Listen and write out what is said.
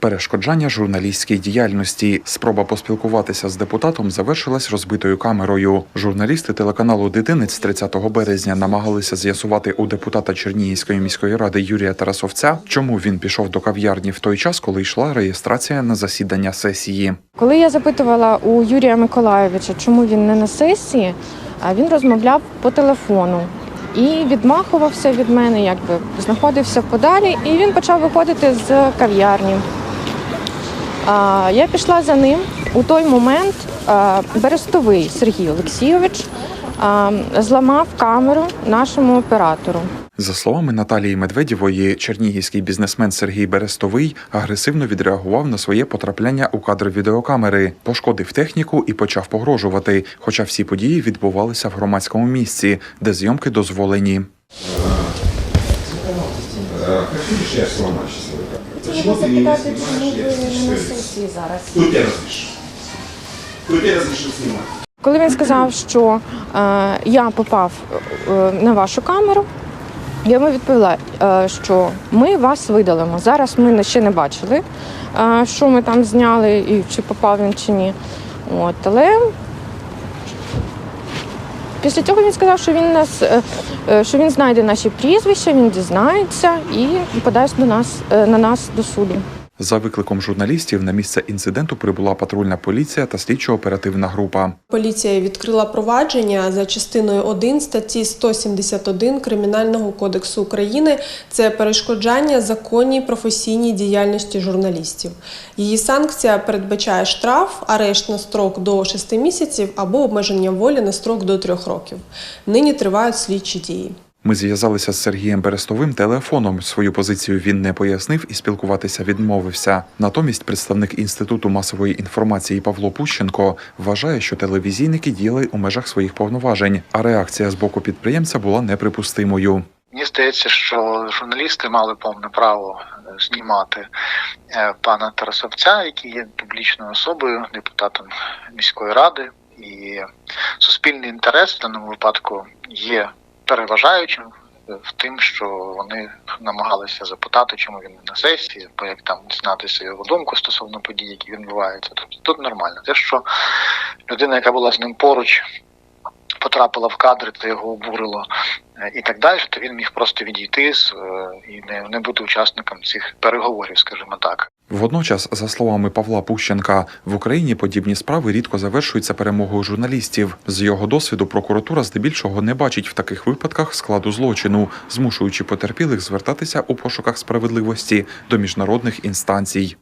Перешкоджання журналістській діяльності. Спроба поспілкуватися з депутатом завершилась розбитою камерою. Журналісти телеканалу Дитинець 30 березня намагалися з'ясувати у депутата Чернігівської міської ради Юрія Тарасовця, чому він пішов до кав'ярні в той час, коли йшла реєстрація на засідання сесії. Коли я запитувала у Юрія Миколайовича, чому він не на сесії, він розмовляв по телефону і відмахувався від мене, якби знаходився подалі, і він почав виходити з кав'ярні. Я пішла за ним. У той момент Берестовий Сергій Олексійович зламав камеру нашому оператору. За словами Наталії Медведєвої, чернігівський бізнесмен Сергій Берестовий агресивно відреагував на своє потрапляння у кадр відеокамери, пошкодив техніку і почав погрожувати. Хоча всі події відбувалися в громадському місці, де зйомки дозволені. Хочу лишь я сломать счастливый Почему ты не снимаешь, я счастливый? зараз. Кто тебе разрешил? Кто тебе разрешил снимать? Коли він сказав, що е, я попав е, на вашу камеру, я йому відповіла, е, що ми вас видалимо. Зараз ми ще не бачили, е, що ми там зняли і чи попав він чи ні. От, але після цього він сказав, що він нас е, е, що він знайде наші прізвища, він дізнається і подасть до нас е, на нас до суду. За викликом журналістів на місце інциденту прибула патрульна поліція та слідчо-оперативна група. Поліція відкрила провадження за частиною 1 статті 171 Кримінального кодексу України. Це перешкоджання законній професійній діяльності журналістів. Її санкція передбачає штраф, арешт на строк до 6 місяців або обмеження волі на строк до 3 років. Нині тривають слідчі дії. Ми зв'язалися з Сергієм Берестовим телефоном. Свою позицію він не пояснив і спілкуватися відмовився. Натомість представник інституту масової інформації Павло Пущенко вважає, що телевізійники діяли у межах своїх повноважень, а реакція з боку підприємця була неприпустимою. Мені здається, що журналісти мали повне право е, знімати е, пана Тарасовця, який є публічною особою, депутатом міської ради, і суспільний інтерес в даному випадку є переважаючим в тим, що вони намагалися запитати, чому він не на сесії, бо як там дізнатися його думку стосовно подій, які відбуваються. Тобто тут нормально. Те, що людина, яка була з ним поруч, потрапила в кадри, це його обурило е, і так далі, то він міг просто відійти з, е, і не, не бути учасником цих переговорів, скажімо так. Водночас, за словами Павла Пущенка, в Україні подібні справи рідко завершуються перемогою журналістів. З його досвіду прокуратура здебільшого не бачить в таких випадках складу злочину, змушуючи потерпілих звертатися у пошуках справедливості до міжнародних інстанцій.